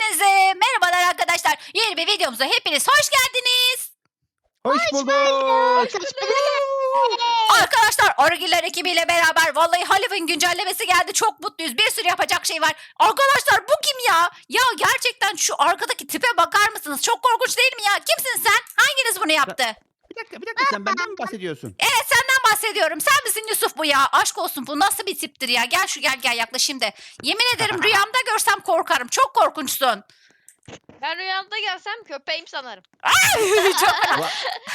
Hepinize merhabalar arkadaşlar. Yeni bir videomuza hepiniz hoş geldiniz. Hoş bulduk. Arkadaşlar Orgiler ekibiyle beraber vallahi Halloween güncellemesi geldi. Çok mutluyuz. Bir sürü yapacak şey var. Arkadaşlar bu kim ya? Ya gerçekten şu arkadaki tipe bakar mısınız? Çok korkunç değil mi ya? Kimsin sen? Hanginiz bunu yaptı? Dakika bir dakika sen benden mi bahsediyorsun? Evet senden bahsediyorum. Sen misin Yusuf bu ya? Aşk olsun bu nasıl bir tiptir ya? Gel şu gel gel yaklaşayım da. Yemin ederim rüyamda görsem korkarım. Çok korkunçsun. Ben rüyamda gelsem köpeğim sanarım.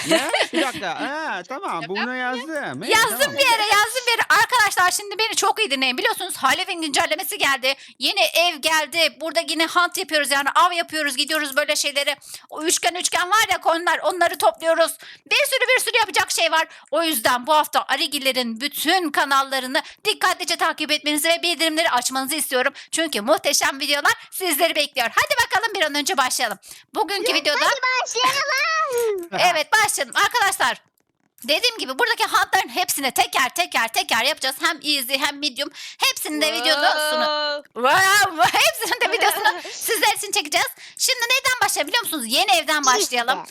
Ya bir dakika. Ha, tamam bunu yazdım. Evet, Yazdım tamam. bir yere yazdım bir yere. Arkadaşlar şimdi beni çok iyi dinleyin. Biliyorsunuz Halloween güncellemesi geldi. Yeni ev geldi. Burada yine hunt yapıyoruz yani av yapıyoruz. Gidiyoruz böyle şeyleri. O üçgen üçgen var ya konular onları topluyoruz. Bir sürü bir sürü yapacak şey var. O yüzden bu hafta Arigiller'in bütün kanallarını dikkatlice takip etmenizi ve bildirimleri açmanızı istiyorum. Çünkü muhteşem videolar sizleri bekliyor. Hadi bakalım bir an önce başlayalım. Bugünkü videoda Evet başlayalım arkadaşlar. Dediğim gibi buradaki huntların hepsini teker teker teker yapacağız. Hem easy hem medium. Hepsinin de videosunu Wow, hepsinin de videosunu sizler için çekeceğiz. Şimdi neyden başlayalım biliyor musunuz? Yeni evden başlayalım.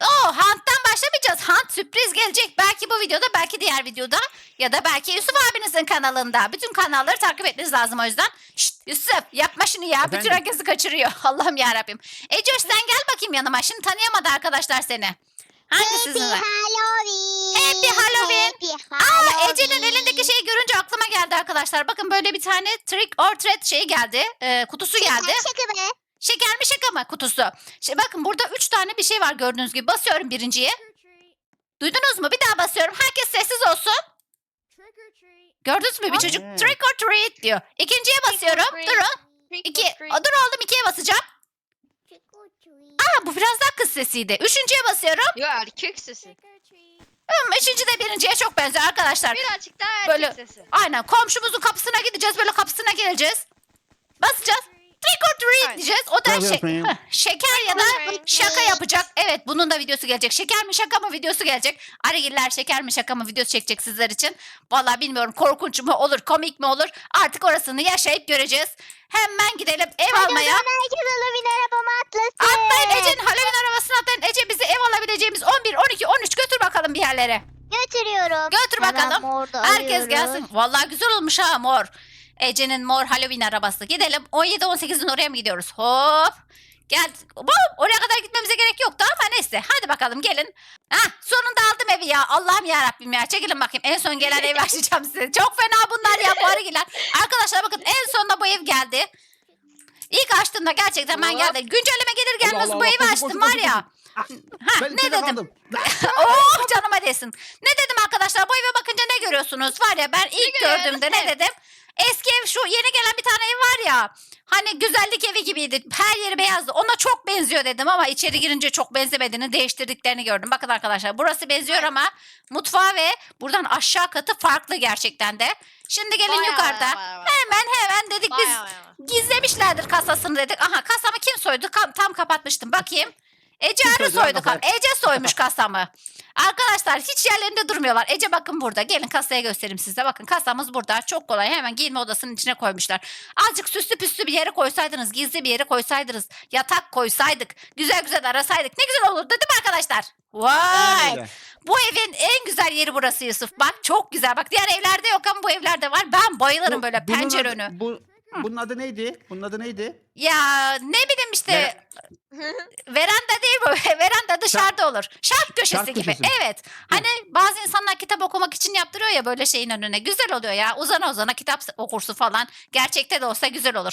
Oo, Hunt'tan başlamayacağız. Hunt sürpriz gelecek. Belki bu videoda, belki diğer videoda ya da belki Yusuf abinizin kanalında. Bütün kanalları takip etmeniz lazım o yüzden. Şşt, Yusuf yapma şunu ya. Bütün Efendim? herkesi kaçırıyor. Allah'ım ya Rabbim. Ecoş sen gel bakayım yanıma. Şimdi tanıyamadı arkadaşlar seni. Hangi Happy sizin var? Halloween. Happy Halloween. Happy Aa. Ece'nin elindeki şeyi görünce aklıma geldi arkadaşlar. Bakın böyle bir tane trick or treat şeyi geldi. Ee, kutusu geldi. Şaka mı? Şeker mi şaka mı kutusu? Şimdi bakın burada üç tane bir şey var gördüğünüz gibi. Basıyorum birinciye. Duydunuz mu? Bir daha basıyorum. Herkes sessiz olsun. Gördünüz mü bir çocuk trick or treat diyor. İkinciye basıyorum. Durun. İki. Aa, dur oğlum ikiye basacağım. Aa bu biraz daha kız sesiydi. Üçüncüye basıyorum. Yok erkek sesi. Hmm, üçüncü de birinciye çok benziyor arkadaşlar. Birazcık daha erkek Böyle- sesi. Aynen komşumuzun kapısına gideceğiz. Böyle kapısına geleceğiz. Basacağız. Trick or treat diyeceğiz. O da Tabii şey- efendim. Heh, şeker ya da şaka yapacak. Evet bunun da videosu gelecek. Şeker mi şaka mı videosu gelecek. Arigiller şeker mi şaka mı videosu çekecek sizler için. Vallahi bilmiyorum korkunç mu olur komik mi olur. Artık orasını yaşayıp göreceğiz. Hemen gidelim ev Hadi o almaya. zaman herkes Halloween arabama atlasın. Atlayın Ece'nin Halloween arabasına atlayın. Ece bizi ev alabileceğimiz 11, 12, 13 götür bakalım bir yerlere. Götürüyorum. Götür bakalım. Herkes gelsin. Vallahi güzel olmuş ha mor. Ece'nin mor Halloween arabası. Gidelim 17-18'in oraya mı gidiyoruz? Hop. Gel. Bom. Oraya kadar gitmemize gerek yoktu ama neyse. Hadi bakalım gelin. Hah sonunda aldım evi ya. Allah'ım ya Rabbim ya. Çekilin bakayım. En son gelen evi açacağım size. Çok fena bunlar ya bu arıgiler. Arkadaşlar bakın en sonunda bu ev geldi. İlk açtığımda gerçekten ben geldi. Güncelleme gelir gelmez Allah bu Allah, evi koşun, açtım koşun, var ya. Ha Ben ne dedim? kaldım. oh canıma değsin. Ne dedim arkadaşlar bu eve bakınca ne görüyorsunuz? Var ya ben ilk görüyoruz? gördüğümde ne dedim? Eski ev şu yeni gelen bir tane ev var ya. Hani güzellik evi gibiydi. Her yeri beyazdı. Ona çok benziyor dedim ama içeri girince çok benzemediğini değiştirdiklerini gördüm. Bakın arkadaşlar burası benziyor ama mutfağı ve buradan aşağı katı farklı gerçekten de. Şimdi gelin Bayağı, yukarıda. bayağı, bayağı. Hemen hemen dedik biz Bayağı, bayağı. gizlemişlerdir kasasını dedik. Aha kasamı kim soydu? Tam kapatmıştım. Bakayım. Ece Kim Arı soydu soydu. kasayı? Ece soymuş kasamı. Arkadaşlar hiç yerlerinde durmuyorlar. Ece bakın burada. Gelin kasaya göstereyim size. Bakın kasamız burada. Çok kolay. Hemen giyinme odasının içine koymuşlar. Azıcık süslü püslü bir yere koysaydınız. Gizli bir yere koysaydınız. Yatak koysaydık. Güzel güzel arasaydık. Ne güzel olurdu değil mi arkadaşlar? Vay. Öyle. Bu evin en güzel yeri burası Yusuf. Bak çok güzel. Bak diğer evlerde yok ama bu evlerde var. Ben bayılırım Bu- böyle bunun pencere adı- önü. Bu, bunun adı neydi? Bunun adı neydi? Ya ne bileyim işte veranda değil bu. veranda dışarıda olur. Şark köşesi Şark gibi. köşesi. Evet. Hani bazı insanlar kitap okumak için yaptırıyor ya böyle şeyin önüne. Güzel oluyor ya. Uzana uzana kitap okursu falan. Gerçekte de olsa güzel olur.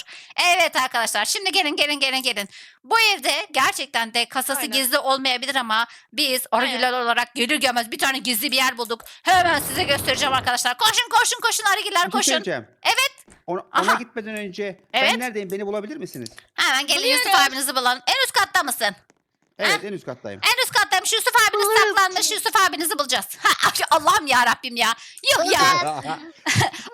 Evet arkadaşlar. Şimdi gelin gelin gelin gelin. Bu evde gerçekten de kasası Aynen. gizli olmayabilir ama biz orijinal olarak gelir gelmez bir tane gizli bir yer bulduk. Hemen size göstereceğim arkadaşlar. Koşun koşun koşun şey koşun. söyleyeceğim. Evet. Ona, Aha. ona gitmeden önce Evet. ben neredeyim? Beni bulabilir misiniz? Hemen gelin Yusuf Buluyoruz. abinizi bulalım. En üst katta mısın? Evet en üst kattayım. En üst kattaymış Yusuf abiniz Buluyorum. saklanmış. Yusuf abinizi bulacağız. Ha, Allah'ım ya Rabbim ya. Yok ya.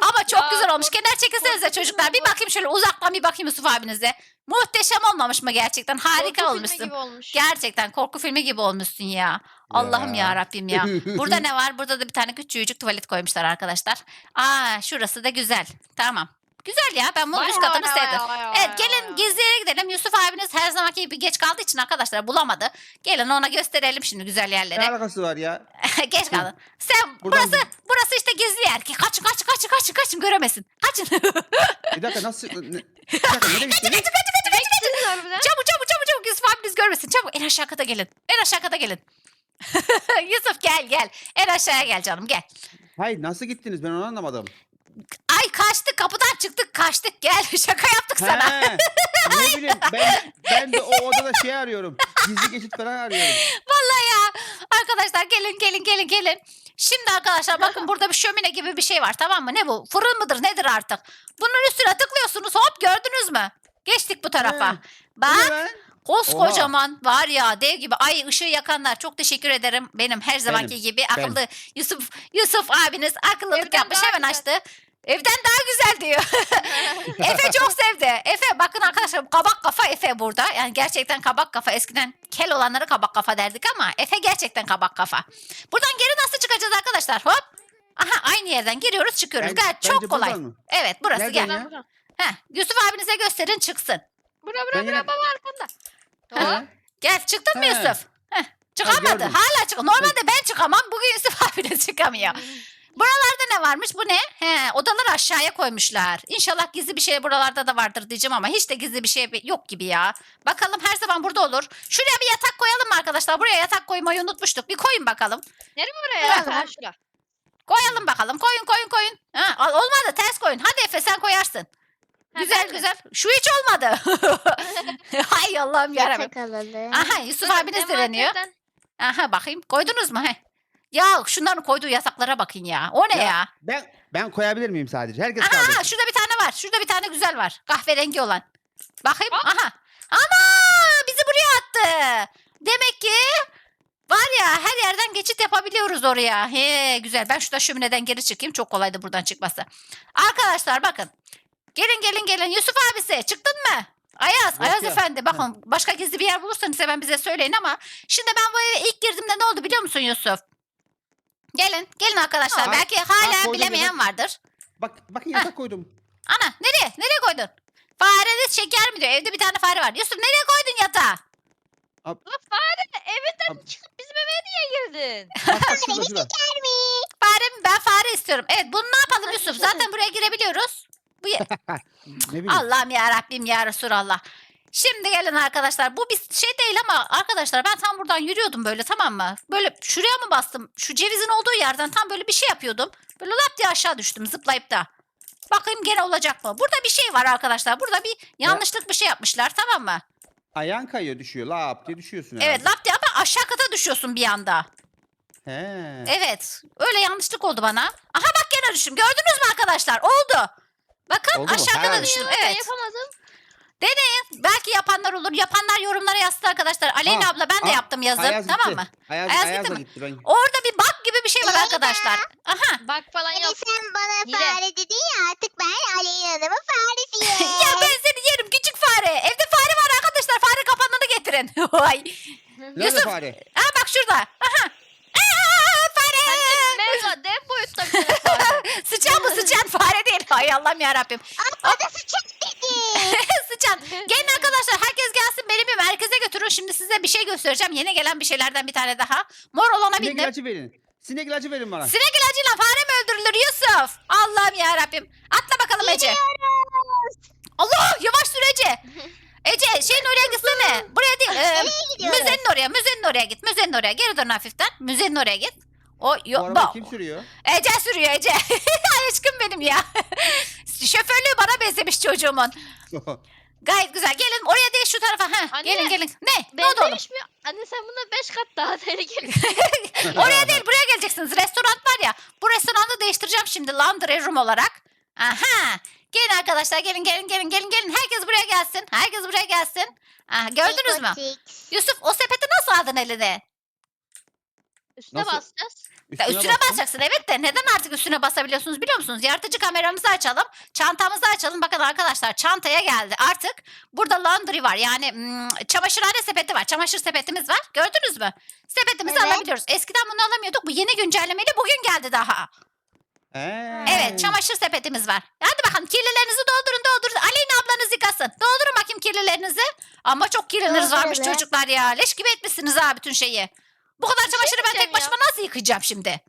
Ama çok Ya, güzel olmuş. Kenar çekilsenize çocuklar. Bir bakayım şöyle uzaktan bir bakayım Yusuf abinize. Muhteşem olmamış mı gerçekten? Harika Korku filmi olmuşsun. gibi olmuş. Gerçekten korku filmi gibi olmuşsun ya. Allah'ım ya Rabbim ya. Burada ne var? Burada da bir tane küçücük tuvalet koymuşlar arkadaşlar. Aa şurası da güzel. Tamam. Güzel ya ben bunun üst katını sevdim. Evet gelin geziye gidelim. Yusuf abiniz her zamanki gibi geç kaldığı için arkadaşlar bulamadı. Gelin ona gösterelim şimdi güzel ne yerleri. alakası var ya? geç kaldın. Sen Buradan- burası burası işte gizli yer ki kaçın kaçın kaçın kaçın kaçın göremesin. Kaçın. Bir dakika nasıl? Ne, bir dakika nereye gittiniz? Beklesiniz harbiden. çabuk çabuk çabuk çabuk Yusuf abiniz görmesin. Çabuk en aşağı kata gelin. En aşağı kata gelin. Yusuf gel gel. En aşağıya gel canım gel. Hayır nasıl gittiniz ben onu anlamadım. Ay kaçtık kapıdan çıktık kaçtık gel şaka yaptık sana. He, ne bileyim ben, ben de o odada şey arıyorum. Gizli geçit falan arıyorum. Vallahi ya. Arkadaşlar gelin gelin gelin gelin. Şimdi arkadaşlar bakın burada bir şömine gibi bir şey var tamam mı? Ne bu? Fırın mıdır nedir artık? Bunun üstüne tıklıyorsunuz hop gördünüz mü? Geçtik bu tarafa. He. Bu Bak lan? koskocaman var ya dev gibi. Ay ışığı yakanlar çok teşekkür ederim. Benim her zamanki Benim, gibi akıllı Yusuf Yusuf abiniz akıllılık yapmış daha hemen güzel. açtı. Evden daha güzel diyor. Efe çok sevdi. Efe bakın arkadaşlar kabak kafa Efe burada. Yani gerçekten kabak kafa. Eskiden kel olanları kabak kafa derdik ama Efe gerçekten kabak kafa. Buradan geri nasıl çıkacağız arkadaşlar? Hop. Aha aynı yerden giriyoruz çıkıyoruz. Ben- Gayet bence çok kolay. buradan mı? Evet burası Nereden gel. ya? Heh, Yusuf abinize gösterin çıksın. Bura Ben bura bura yine- baba arkanda. Gel çıktın mı He. Yusuf? Heh, çıkamadı. gördüm. Hala çık. Normalde ben çıkamam. Bugün Yusuf abiniz çıkamıyor. Buralarda ne varmış? Bu ne? He, odaları aşağıya koymuşlar. İnşallah gizli bir şey buralarda da vardır diyeceğim ama hiç de gizli bir şey yok gibi ya. Bakalım her zaman burada olur. Şuraya bir yatak koyalım mı arkadaşlar? Buraya yatak koymayı unutmuştuk. Bir koyun bakalım. Nereye buraya? Bırak. Ha, şura. Koyalım bakalım. Koyun koyun koyun. Ha, olmadı ters koyun. Hadi Efe sen koyarsın. Ha, güzel mi? güzel. Şu hiç olmadı. Hay Allah'ım yarabbim. Aha Yusuf deniyor. envanterden- Aha bakayım. Koydunuz mu? He. Ya şunların koyduğu yataklara bakın ya. O ne Ya, ya? Ben ben koyabilir miyim sadece? Herkes Aha, kaldı. aha şurada bir tane var. Şurada bir tane güzel var. Kahverengi olan. Bakayım. Hop. Aha. Ana bizi buraya attı. Demek ki var ya her yerden geçit yapabiliyoruz oraya. He güzel. Ben şurada şömineden geri çıkayım. Çok kolaydı buradan çıkması. Arkadaşlar bakın. Gelin gelin gelin. Yusuf abisi çıktın mı? Ayaz, Yok Ayaz ya. efendi bakın başka gizli bir yer bulursanız hemen bize söyleyin ama şimdi ben bu eve ilk girdiğimde ne oldu biliyor musun Yusuf? Gelin, gelin arkadaşlar. Aa, Belki hala koydum bilemeyen vardır. Bak bakın yatak koydum. Ana nereye? Nereye koydun? Fareniz şeker mi diyor? Evde bir tane fare var. Yusuf nereye koydun yatağı? Lan fare evinden Ab- çıkıp bizim eve niye girdin? Bak bak şurada şurada. Şeker mi? Fare mi? Ben fare istiyorum. Evet bunu ne yapalım Yusuf? Zaten buraya girebiliyoruz. Bu ye- Ne bileyim. Allah'ım ya Rabbim ya Resulallah. Şimdi gelin arkadaşlar. Bu bir şey değil ama arkadaşlar ben tam buradan yürüyordum böyle tamam mı? Böyle şuraya mı bastım? Şu cevizin olduğu yerden tam böyle bir şey yapıyordum. Böyle lap diye aşağı düştüm zıplayıp da. Bakayım gene olacak mı? Burada bir şey var arkadaşlar. Burada bir yanlışlık bir şey yapmışlar tamam mı? Ayağın kayıyor düşüyor. Lap diye düşüyorsun Evet herhalde. lap diye ama aşağı kata düşüyorsun bir anda. He. Evet. Öyle yanlışlık oldu bana. Aha bak gene düştüm. Gördünüz mü arkadaşlar? Oldu. Bakın Oldu mu? aşağı Ha. kata düştüm. Evet. yapamadım. Belki yapanlar olur. Yapanlar yorumlara yazsın arkadaşlar. Aleyna Aa, abla ben de aa, yaptım yazın. Ayaz tamam gitti. mı? Ayaz, Ayaz Ayaz, gitti da mi? gitti. Ben... Orada bir bak gibi bir şey var Aleyna. arkadaşlar. Aha. Bak falan Hani yok. sen bana Hile. fare dedin ya artık ben Aleyna Hanım'ın faresiyim. ya ben seni yerim küçük fare. Evde fare var arkadaşlar. Fare kapanını getirin. Vay. Nerede Yusuf. fare? Aa bak şurada. Aha. Aa, fare. Mevzu dev boyutta bir tane fare. sıçan mı sıçan fare değil. Hay Allah'ım yarabbim. Sıçak dedi. sıçan. Arkadaşlar herkes gelsin beni bir merkeze götürün. Şimdi size bir şey göstereceğim. Yeni gelen bir şeylerden bir tane daha. Mor olana Sinek bindim. ilacı verin. Sinek ilacı verin bana. Sinek ilacıyla fare mi öldürülür Yusuf? Allah'ım ya Rabbim. Atla bakalım Ece. Allah yavaş sür Ece. Ece şeyin oraya gitsene. Buraya değil. e, Nereye gidiyoruz? müzenin oraya. Müzenin oraya git. Müzenin oraya. Geri dön hafiften. Müzenin oraya git. O Bu yok. arabayı kim sürüyor? Ece sürüyor Ece. Ay aşkım benim ya. Şoförlüğü bana benzemiş çocuğumun. Gayet güzel. Gelin oraya değil şu tarafa. Heh, Anne, gelin gelin. Ne? Ne oldu oğlum? Mi? Anne sen buna 5 kat daha tehlikeli. Oraya değil buraya geleceksiniz. Restoran var ya. Bu restoranı değiştireceğim şimdi laundry room olarak. Aha. Gelin arkadaşlar gelin gelin gelin gelin gelin. Herkes buraya gelsin. Herkes buraya gelsin. Aha, gördünüz mü? Yusuf o sepeti nasıl aldın eline? Üstüne Nasıl? basacağız. Ya üstüne bastım. basacaksın evet de neden artık üstüne basabiliyorsunuz biliyor musunuz? Yaratıcı kameramızı açalım. Çantamızı açalım. Bakın arkadaşlar çantaya geldi. Artık burada laundry var. Yani hmm, çamaşırhane sepeti var. Çamaşır sepetimiz var. Gördünüz mü? Sepetimizi Evet. alabiliyoruz. Eskiden bunu alamıyorduk. Bu yeni güncellemeyle bugün geldi daha. He. Evet çamaşır sepetimiz var. Hadi bakalım kirlilerinizi doldurun doldurun. Aleyna ablanız yıkasın. Doldurun bakayım kirlilerinizi. Ama çok kirlileriniz varmış Dolduralım. çocuklar ya. Leş gibi etmişsiniz ha bütün şeyi. Bu kadar çamaşırı ben tek diyeceğim ya. başıma nasıl yıkayacağım şimdi?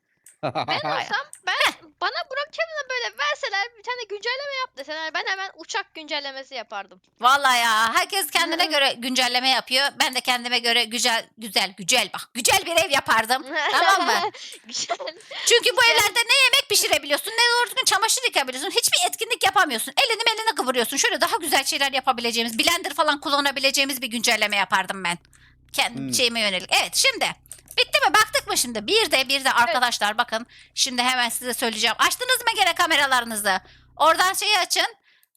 Ben olsam ben bana Burak Kemal'a böyle verseler bir tane güncelleme yap deseler ben hemen uçak güncellemesi yapardım. Vallahi ya herkes kendine göre güncelleme yapıyor. Ben de kendime göre güzel güzel güzel bak güzel bir ev yapardım. Tamam mı? Güzel. Çünkü bu evlerde ne yemek pişirebiliyorsun ne doğru düzgün çamaşır yıkayabiliyorsun. Hiçbir etkinlik yapamıyorsun. Elini elini kıvırıyorsun. Şöyle daha güzel şeyler yapabileceğimiz, blender falan kullanabileceğimiz bir güncelleme yapardım ben. Kendi Hmm. şeyime yönelik. Evet şimdi bitti mi? Baktık mı şimdi? Bir de bir de arkadaşlar bakın. Şimdi hemen size söyleyeceğim. Açtınız mı gene kameralarınızı? Oradan şeyi açın.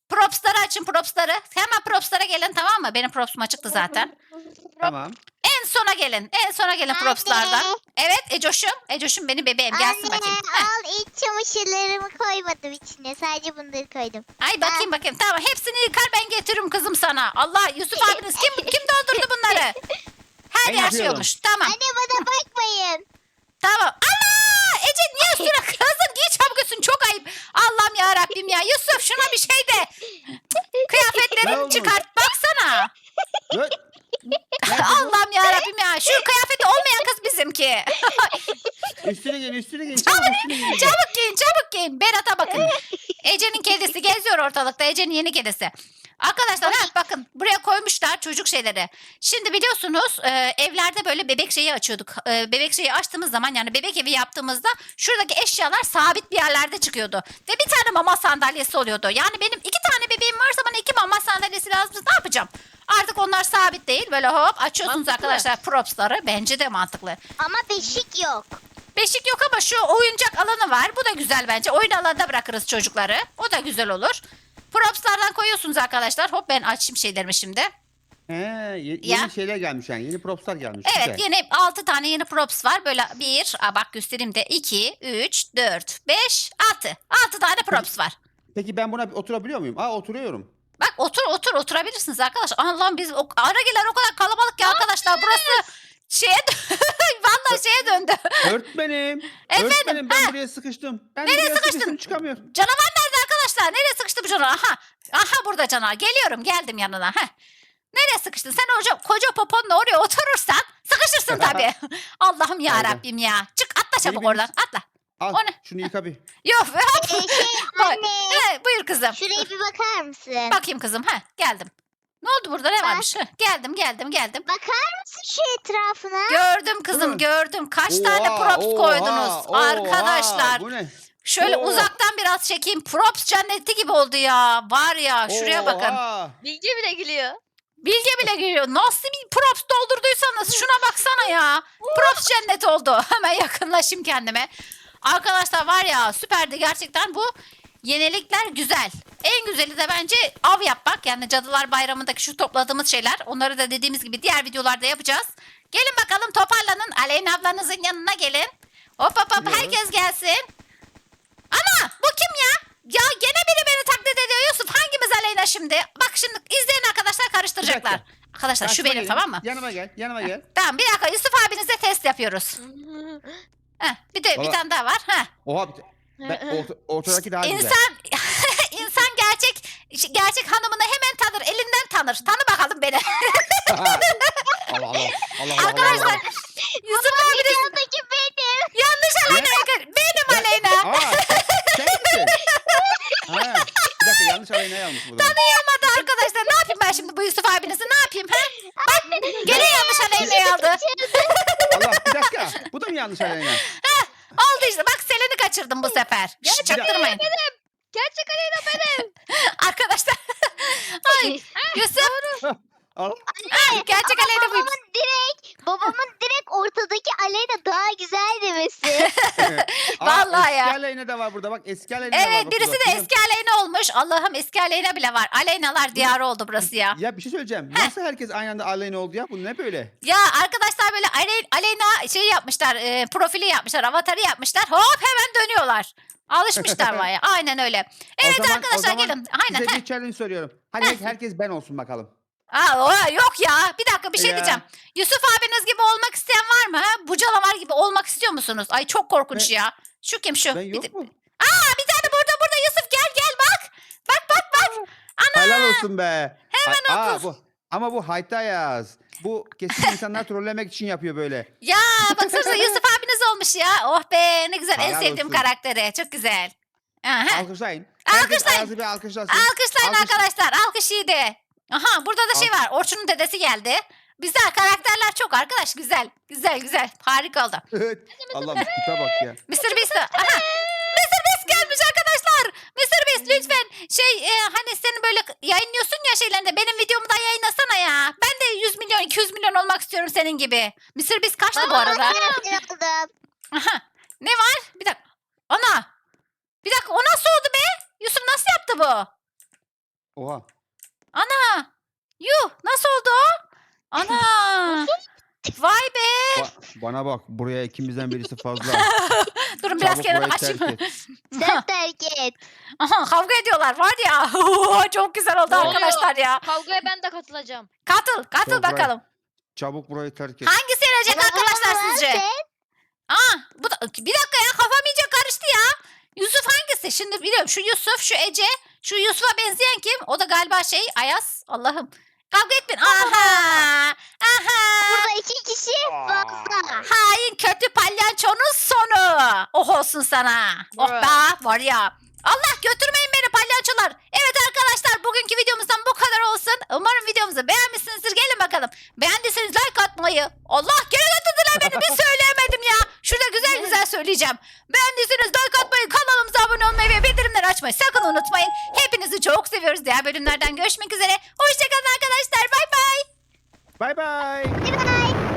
Props'ları açın props'ları. Hemen props'lara gelin tamam mı? Benim props'um açıktı zaten. tamam. En sona gelin. En sona gelin Anne. props'lardan. Evet Ecoş'um. Ecoş'um benim bebeğim gelsin Anne bakayım. Heh. al iç çamaşırlarımı koymadım içine. Sadece bunları koydum. Ay bakayım bakayım. Tamam hepsini yıkar ben getiririm kızım sana. Allah Yusuf abiniz kim kim doldurdu bunları? Her yer yapıyorum. Tamam. Anne bana bakmayın. Tamam. Ana! Ece niye üstüne kızım giy çabuk üstün çok ayıp. Allah'ım ya Rabbim ya. Yusuf şuna bir şey de. Kıyafetlerini çıkart baksana. Bu? Allah'ım ya Rabbim ya. Şu kıyafeti olmayan kız bizimki. Üstüne gel üstüne gel. Çabuk üstüne gel. Çabuk giyin çabuk giyin. Berat'a bakın. Ece'nin kedisi geziyor ortalıkta. Ece'nin yeni kedisi. Arkadaşlar ha, bakın çocuk şeyleri. Şimdi biliyorsunuz e, evlerde böyle bebek şeyi açıyorduk. E, bebek şeyi açtığımız zaman yani bebek evi yaptığımızda şuradaki eşyalar sabit bir yerlerde çıkıyordu. Ve bir tane mama sandalyesi oluyordu. Yani benim iki tane bebeğim varsa bana iki mama sandalyesi lazım. Ne yapacağım? Artık onlar sabit değil. Böyle hop açıyorsunuz Mantıklı. arkadaşlar propsları. Bence de mantıklı. Ama beşik yok. Beşik yok ama şu oyuncak alanı var. Bu da güzel bence. Oyun alanında bırakırız çocukları. O da güzel olur. Props'lardan koyuyorsunuz arkadaşlar. Hop ben açayım şeylerimi şimdi. He, ye- Ya. yeni şeyler gelmiş yani. Yeni propslar gelmiş. Evet Güzel. yeni 6 tane yeni props var. Böyle bir, aa bak göstereyim de 2, 3, 4, 5, 6. 6 tane props var. Peki ben buna oturabiliyor muyum? Aa oturuyorum. Bak otur otur oturabilirsiniz arkadaşlar. Allah'ım biz o, ara gelen o kadar kalabalık ki arkadaşlar. Burası şeye dö- Vallahi şeye döndü. Öğretmenim. Efendim, Öğretmenim ben buraya sıkıştım. Ben Nereye buraya sıkıştın? sıkıştım çıkamıyorum. Canavar nerede arkadaşlar? Nereye sıkıştı bu canavar? Aha. Aha burada canavar. Geliyorum geldim yanına. Heh. Nereye sıkıştın? Sen hoca, koca poponla oraya oturursan sıkışırsın tabii. Allah'ım ya Aynen. Rabbim ya. Çık atla çabuk benim- oradan. Atla. Al O ne? şunu yıka bir. Yok. Ee, şey Bak. anne He, buyur kızım. şuraya bir bakar mısın? Bakayım kızım. Ha geldim. Ne oldu burada? Ne Bak. varmış? Heh, geldim geldim geldim. Bakar mısın şu etrafına? Gördüm kızım Hı. gördüm. Kaç tane Oha, props oha, koydunuz oha. arkadaşlar. Bu ne? Şöyle Oo. uzaktan biraz çekeyim. Props cenneti gibi oldu ya. Var ya şuraya bakın. Oha. Bilge bile gülüyor. Bilge bile geliyor. Nasıl bir props doldurduysanız şuna baksana ya. Props cennet oldu. Hemen yakınlaşayım kendime. Arkadaşlar var ya süperdi gerçekten bu. Yenilikler güzel. En güzeli de bence av yapmak. Yani Cadılar Bayramı'ndaki şu topladığımız şeyler. Onları da dediğimiz gibi diğer videolarda yapacağız. Gelin bakalım toparlanın. Aleyna ablanızın yanına gelin. Hop hop hop herkes gelsin. Ana bu kim ya? Ya gene biri beni taklit ediyor Yusuf. Hangimiz Aleyna şimdi? Bak şimdi izleyen arkadaşlar karıştıracaklar. dakika. Arkadaşlar şu Karşıma benim gelin. tamam mı? Yanıma gel. Yanıma gel. Tamam bir dakika Yusuf abinize test yapıyoruz. Heh, bir de bir Valla- tane daha var. Heh. Oha. bir- Ben, orta, ortadaki daha güzel. İnsan insan gerçek gerçek hanımını hemen tanır. Elinden tanır. Tanı bakalım beni. Allah Allah. Allah Allah. Arkadaşlar Allah. Yusuf abiniz Yanındaki benim. yanlış Aleyna. Benim Aleyna. Aa, sen misin? Ha, bir dakika yanlış Aleyna'yı almış burada. Tanıyamadı arkadaşlar. Ne yapayım ben şimdi bu Yusuf abinizi? Ne yapayım? Ha? Bak gene yanlış Aleyna'yı aldı. Allah bir dakika. Bu da mı yanlış Aleyna? Oldu işte. Bak Selen'i kaçırdım bu sefer. Şşş, Gerçek çaktırmayın. Gerçek Aleyna benim. Arkadaşlar. Ay Yusuf. Al. Gerçek Ama Aleyna buymuş. babamın direkt, babamın direkt ortadaki Aleyna güzel demesi. Vallahi ya. Eski Aleyna da var burada bak. Eski Aleyna da var. Evet bak birisi burada. de eski Aleyna olmuş. Allah'ım eski Aleyna bile var. Aleynalar diyarı oldu burası ya. Ya bir şey söyleyeceğim. Heh. Nasıl herkes aynı anda Aleyna oldu ya? Bu ne böyle? Ya arkadaşlar böyle Ale- Aleyna şey yapmışlar. e, profili yapmışlar. Avatarı yapmışlar. Hop hemen dönüyorlar. Alışmışlar var ya. Aynen öyle. Evet O zaman- o arkadaşlar zaman gelin. Aynen. Size heh. bir challenge soruyorum. Hadi herkes ben olsun bakalım. Aa, o, yok ya. Bir dakika bir şey Ya. diyeceğim. Yusuf abiniz gibi olmak isteyen var mı? Ha? Bucalamar gibi olmak istiyor musunuz? Ay çok korkunç ya. Şu kim şu? Ben Bir, de- yok mu? Aa bir tane burada burada Yusuf gel gel bak. Bak bak bak. Ana. Helal olsun be. Hemen Aa, otur. bu, ama bu haytayaz. Bu kesin insanlar trollemek için yapıyor böyle. Ya baksanıza Yusuf abiniz olmuş ya. Oh be ne güzel en sevdiğim olsun. karakteri. Çok güzel. Aha. Alkışlayın. Herkes Alkışlayın. Ayaz'ı bir alkışlasın. Alkışlayın arkadaşlar. Alkış iyiydi. Aha burada da şey var. Orçun'un dedesi geldi. Güzel karakterler çok arkadaş. Güzel. Güzel güzel. Harika oldu. Evet. Allah'ım tipe bak ya. Mr. Beast. Aha. Mr. Beast gelmiş arkadaşlar. Mr. Beast lütfen şey e, hani sen böyle yayınlıyorsun ya şeylerinde benim videomu da yayınlasana ya. Ben de 100 milyon 200 milyon olmak istiyorum senin gibi. Mr. Beast kaçtı bu arada? Aha. Ne var? Bir dakika. Ana. Bir dakika o nasıl oldu be? Yusuf nasıl yaptı bu? Oha. Ana. Yuh nasıl oldu o? Ana. Vay be. Ba- bana bak buraya ikimizden birisi fazla. Durun biraz Çabuk kenara burayı terk et. Sen terk et. Aha kavga ediyorlar var ya. Çok güzel oldu Ne oluyor? arkadaşlar ya. Kavgaya ben de katılacağım. Katıl, katıl bırak. bakalım. Çabuk burayı terk et. Hangisi yenecek Ama arkadaşlar bana sizce? versen, Aa, bu da, bir dakika ya kafam iyice karıştı ya. Yusuf hangisi? Şimdi biliyorum şu Yusuf, şu Ece, şu Yusuf'a benzeyen kim? O da galiba şey Ayaz. Allah'ım. Kavga etmeyin. Aha. Aha. Burada iki kişi fazla. Hain kötü palyaçonun sonu. Oh olsun sana. Oh be var ya. Allah götürmeyin beni palyaçolar. Evet arkadaşlar bugünkü videomuzdan bu kadar olsun. Umarım videomuzu beğenmişsinizdir. Gelin bakalım. Beğendiyseniz like atmayı. Allah geri götürdüler beni bir söyleyemedim ya. Şurada güzel güzel söyleyeceğim. Beğendiyseniz like atmayı, kanalımıza abone olmayı ve bildirimleri açmayı sakın unutmayın. Hepinizi çok seviyoruz. Diğer bölümlerden görüşmek üzere. Hoşçakalın arkadaşlar. Bay bay. Bay bay. Bye bye.